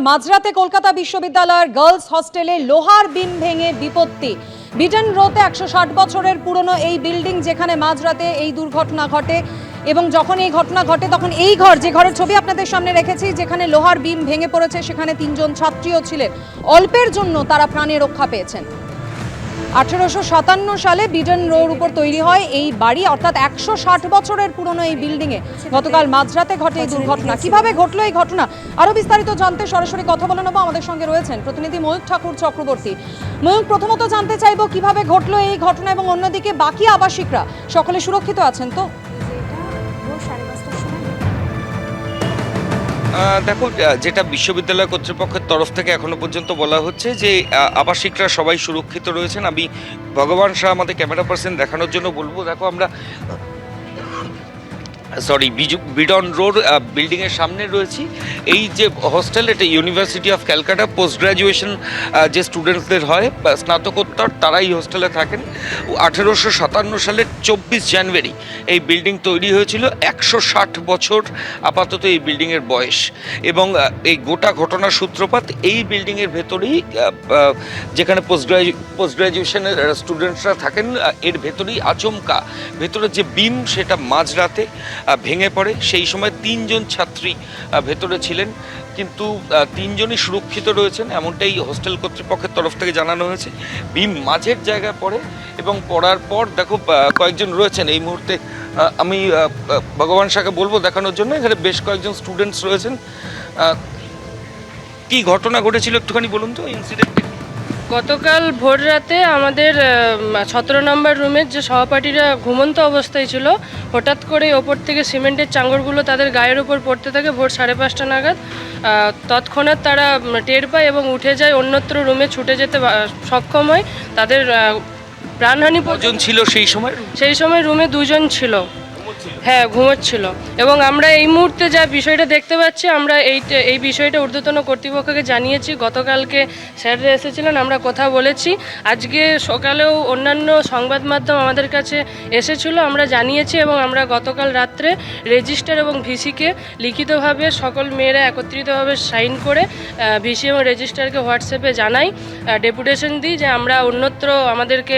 মাঝরাতে কলকাতা বিশ্ববিদ্যালয়ের গার্লস হস্টেলে লোহার বিন ভেঙে বিপত্তি। বিটন রোতে একশো ষাট বছরের পুরনো এই বিল্ডিং যেখানে মাঝরাতে এই দুর্ঘটনা ঘটে এবং যখন এই ঘটনা ঘটে, তখন এই ঘর, যে ঘরের ছবি আপনাদের সামনে রেখেছি, যেখানে লোহার বিম ভেঙে পড়েছে, সেখানে তিনজন ছাত্রীও ছিলেন। অল্পের জন্য তারা প্রাণে রক্ষা পেয়েছেন। আঠেরোশো সাতান্ন সালে বিডন রোড উপর তৈরি হয় এই বাড়ি, অর্থাৎ একশো ষাট বছরের পুরনো এই বিল্ডিংয়ে গতকাল মাঝরাতে ঘটে এই দুর্ঘটনা। কীভাবে ঘটলো এই ঘটনা? আরও বিস্তারিত জানতে সরাসরি কথা বলে নেব। আমাদের সঙ্গে রয়েছেন প্রতিনিধি ময়ূক ঠাকুর চক্রবর্তী। ময়ূক প্রথমত জানতে চাইব কীভাবে ঘটলো এই ঘটনা এবং অন্যদিকে বাকি আবাসিকরা, সকলে সুরক্ষিত আছেন তো? দেখো যেটা বিশ্ববিদ্যালয় কর্তৃপক্ষের তরফ থেকে এখনও পর্যন্ত বলা হচ্ছে যে আবাসিকরা সবাই সুরক্ষিত রয়েছেন। আমি ভগবান শাহ আমাদের ক্যামেরা পার্সন দেখানোর জন্য বলব। দেখো, আমরা সরি বিডন রোড বিল্ডিংয়ের সামনে রয়েছি। এই যে হস্টেল এটা university of Calcutta post graduation যে স্টুডেন্টসদের হয় স্নাতকোত্তর, তারাই হোস্টেলে থাকেন। আঠেরোশো সাতান্ন সালের চব্বিশ জানুয়ারি এই বিল্ডিং তৈরি হয়েছিল। একশো ষাট বছর আপাতত এই বিল্ডিংয়ের বয়স। এবং এই গোটা ঘটনার সূত্রপাত এই বিল্ডিংয়ের ভেতরেই যেখানে পোস্ট পোস্ট গ্র্যাজুয়েশনের স্টুডেন্টসরা থাকেন এর ভেতরেই আচমকা। ভেতরে যে বিম সেটা মাঝরাতে ভেঙে পড়ে। সেই সময় তিনজন ছাত্রী ভেতরে ছিলেন। কিন্তু তিনজনই সুরক্ষিত রয়েছেন, এমনটাই হোস্টেল কর্তৃপক্ষের তরফ থেকে জানানো হয়েছে। বিম মাঝের জায়গায় পড়ে এবং পড়ার পর, দেখো কয়েকজন রয়েছেন। এই মুহূর্তে আমি ভগবান শাহকে বলব দেখানোর জন্য, এখানে বেশ কয়েকজন স্টুডেন্টস রয়েছেন। কি ঘটনা ঘটেছিল একটুখানি বলুন তো ইনসিডেন্ট গতকাল ভোর রাতে আমাদের সতেরো নম্বর রুমের যে সহপাঠীরা ঘুমন্ত অবস্থায় ছিল হঠাৎ করে ওপর থেকে সিমেন্টের চাঙড়গুলো তাদের গায়ের উপর পড়তে থাকে ভোর সাড়ে পাঁচটা নাগাদ। তৎক্ষণাৎ তারা টের পায় এবং উঠে যায় অন্যত্র রুমে ছুটে যেতে সক্ষম হয়। তাদের প্রাণহানি ছিল সেই সময়? সেই সময় রুমে দুজন ছিল। হ্যাঁ ঘুমোচ্ছিল। এবং আমরা এই মুহূর্তে যা বিষয়টা দেখতে পাচ্ছি, আমরা এই এই বিষয়টা ঊর্ধ্বতন কর্তৃপক্ষকে জানিয়েছি। গতকালকে স্যাররা এসেছিলেন, আমরা কথা বলেছি। আজকে সকালেও অন্যান্য সংবাদ মাধ্যম আমাদের কাছে এসেছিল, আমরা জানিয়েছি এবং আমরা গতকাল রাত্রে রেজিস্টার এবং ভিসিকে লিখিতভাবে সকল মেয়েরা একত্রিতভাবে সাইন করে ভিসি এবং রেজিস্টারকে হোয়াটসঅ্যাপে জানাই ডেপুটেশন দিই যে আমরা অন্যত্র আমাদেরকে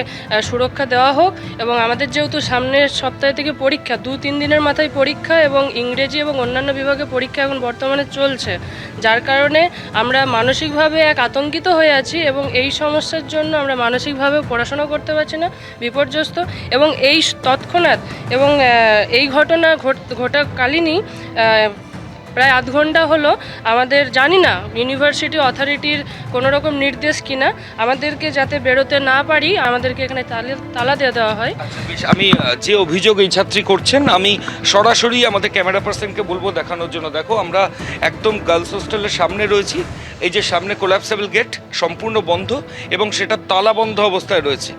সুরক্ষা দেওয়া হোক। এবং আমাদের যেহেতু সামনের সপ্তাহ থেকে পরীক্ষা, দু তিন দিনের মাথায় পরীক্ষা এবং ইংরেজি এবং অন্যান্য বিভাগে পরীক্ষা এখন বর্তমানে চলছে, যার কারণে আমরা মানসিকভাবে এক আতঙ্কিত হয়ে আছি এবং এই সমস্যার জন্য আমরা মানসিকভাবে পড়াশোনা করতে পারছি না, বিপর্যস্ত এবং এই তৎক্ষণাৎ এবং এই ঘটনা ঘট- ঘটাকালীনই প্রায় আধ ঘণ্টা হলো। আমাদের জানি না ইউনিভার্সিটি অথরিটির কোনো রকম নির্দেশ কিনা। আমাদেরকে যাতে বেরোতে না পারি আমাদেরকে এখানে তালে দিয়ে দেওয়া হয়। আচ্ছা, আমি যে অভিযোগ এই ছাত্রী করছেন আমি সরাসরি আমাদের ক্যামেরা পার্সনকে বলব দেখানোর জন্য। দেখো আমরা একদম গার্লস হোস্টেলের সামনে রয়েছি। এই যে সামনে কোলাপসেবল গেট সম্পূর্ণ বন্ধ এবং সেটা তালা বন্ধ অবস্থায় রয়েছে।